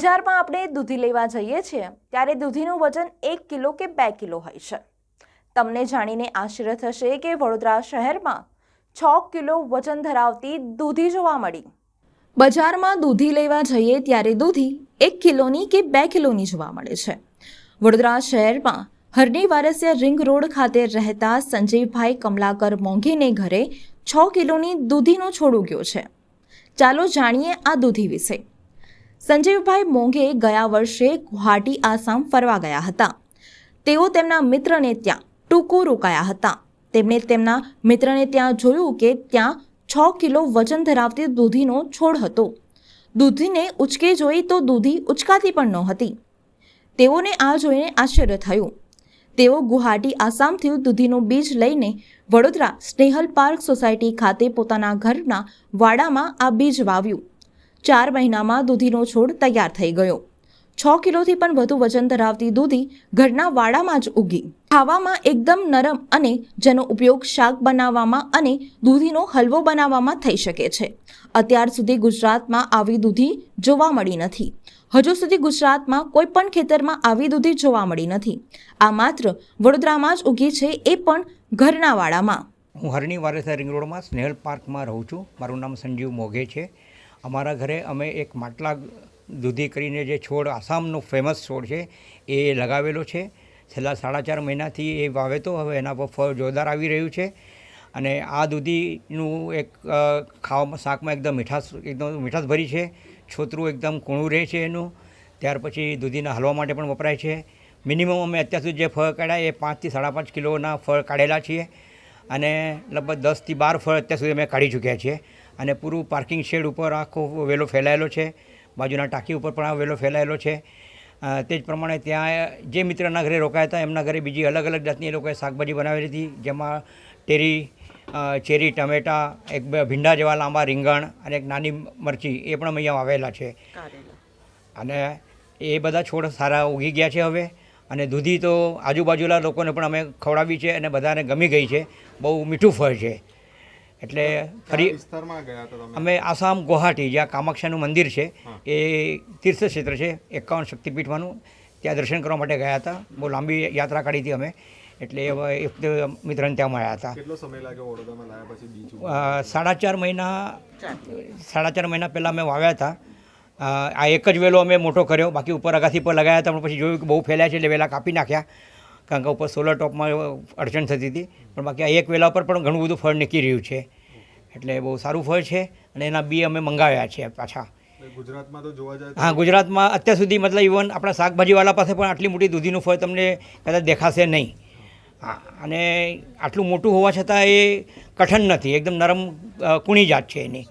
બજારમાં આપણે દૂધી લેવા જઈએ છીએ, ત્યારે દૂધીનું વજન એક કિલો કે બે કિલો હોય છે. તમને જાણીને આશ્ચર્ય થશે કે વડોદરા શહેરમાં છ કિલો વજન ધરાવતી દૂધી જોવા મળી. બજારમાં દૂધી લેવા જઈએ ત્યારે દૂધી એક કિલોની કે બે કિલોની જોવા મળે છે. વડોદરા શહેરમાં હરની વારસિયા રિંગ રોડ ખાતે રહેતા સંજયભાઈ કમલાકર મોંઘીને ઘરે છ કિલોની દૂધીનો છોડ ઉગ્યો છે. ચાલો જાણીએ આ દૂધી વિશે. સંજીવભાઈ મોંઘે ગયા વર્ષે ગુવાહાટી આસામ ફરવા ગયા હતા. તેઓ તેમના મિત્રને ત્યાં ટૂંકું રોકાયા હતા. તેમણે તેમના મિત્રને ત્યાં જોયું કે ત્યાં છ કિલો વજન ધરાવતી દૂધીનો છોડ હતો. દૂધીને ઉચકે જોઈ તો દૂધી ઉચકાતી પણ નહોતી તેઓને આ જોઈને આશ્ચર્ય થયું. તેઓ ગુવાહાટી આસામથી દૂધીનું બીજ લઈને વડોદરા સ્નેહલ પાર્ક સોસાયટી ખાતે પોતાના ઘરના વાડામાં આ બીજ વાવ્યું. ચાર મહિનામાં દૂધીનો છોડ તૈયાર થઈ ગયો. છ કિલોથી પણ વધુ વજન ધરાવતી દૂધી ઘરના વાડામાં જ ઉગી. ખાવામાં એકદમ નરમ અને જેનો ઉપયોગ શાક બનાવવામાં અને દૂધીનો હલવો બનાવવામાં થઈ શકે છે. અત્યાર સુધી ગુજરાતમાં આવી દૂધી જોવા મળી નથી. હજુ સુધી ગુજરાતમાં કોઈ પણ ખેતરમાં આવી દૂધી જોવા મળી નથી. આ માત્ર વડોદરામાં જ ઉગી છે, એ પણ ઘરના વાડામાં. હું હરણી વારેસા રિંગ રોડમાં સ્નેહલ પાર્કમાં રહું છું. મારું નામ સંજીવ મોઘે છે. અમારા ઘરે અમે એક માટલા દૂધી કરીને જે છોડ, આસામનો ફેમસ છોડ છે, એ લગાવેલો છે. છેલ્લા સાડા ચાર મહિનાથી એ વાવેતો, હવે એના પર ફળ જોરદાર આવી રહ્યું છે. અને આ દૂધીનું એક ખાવામાં શાકમાં એકદમ મીઠાશ એકદમ મીઠાશ ભરી છે. છોતરું એકદમ કૂણું રહે છે એનું. ત્યાર પછી દૂધીના હલવા માટે પણ વપરાય છે. મિનિમમ અમે અત્યાર સુધી જે ફળ કાઢ્યા, એ પાંચથી સાડા પાંચ કિલોના ફળ કાઢેલા છીએ. અને લગભગ દસથી બાર ફળ અત્યાર સુધી અમે કાઢી ચૂક્યા છીએ. અને પૂરું પાર્કિંગ શેડ ઉપર આખો વેલો ફેલાયેલો છે. બાજુના ટાંકી ઉપર પણ આ વેલો ફેલાયેલો છે. તે જ પ્રમાણે ત્યાં જે મિત્રના ઘરે રોકાયા હતા એમના ઘરે બીજી અલગ અલગ જાતની એ લોકોએ શાકભાજી બનાવેલી હતી જેમાં ટેરી ચેરી ટમેટા એક ભીંડા જેવા લાંબા રીંગણ અને એક નાની મરચી એ પણ અહીંયા વાવેલા છે. અને એ બધા છોડ સારા ઉગી ગયા છે હવે. અને દૂધી તો આજુબાજુના લોકોને પણ અમે ખવડાવી છે અને બધાને ગમી ગઈ છે. બહુ મીઠું ફળ છે. એટલે ફરી અમે આસામ ગુવાહાટી જ્યાં કામાક્ષાનું મંદિર છે એ તીર્થ ક્ષેત્ર છે એકાવન શક્તિપીઠમાંનું ત્યાં દર્શન કરવા માટે ગયા હતા. બહુ લાંબી યાત્રા કાઢી હતી અમે. એટલે એક મિત્રને ત્યાં મળ્યા હતા. કેટલો સમય લાગ્યો વડોદરામાં લાયા પછી બીજું સાડા ચાર મહિના સાડા ચાર મહિના પહેલાં અમે વાવ્યા હતા. આ એક જ વેલો અમે મોટો કર્યો. બાકી ઉપર અગાથી પર લગાવ્યા હતા પણ પછી જોયું કે બહુ ફેલાયા છે એટલે વેલા કાપી નાખ્યા. કારણ કે ઉપર સોલર ટોપમાં અડચણ થતી હતી. પણ બાકી આ એક વેલા પર પણ ઘણું બધું ફળ નીકળી રહ્યું છે. એટલે બહુ સારું ફળ છે અને એના બી અમે મંગાવ્યા છે પાછા. ગુજરાતમાં તો જોવા જાય હા ગુજરાતમાં અત્યાર સુધી મતલબ ઇવન આપણા શાકભાજીવાળા પાસે પણ આટલી મોટી દૂધીનું ફળ તમને કદાચ દેખાશે નહીં. હા અને આટલું મોટું હોવા છતાં એ કઠણ નથી. એકદમ નરમ કુણી જાત છે એની.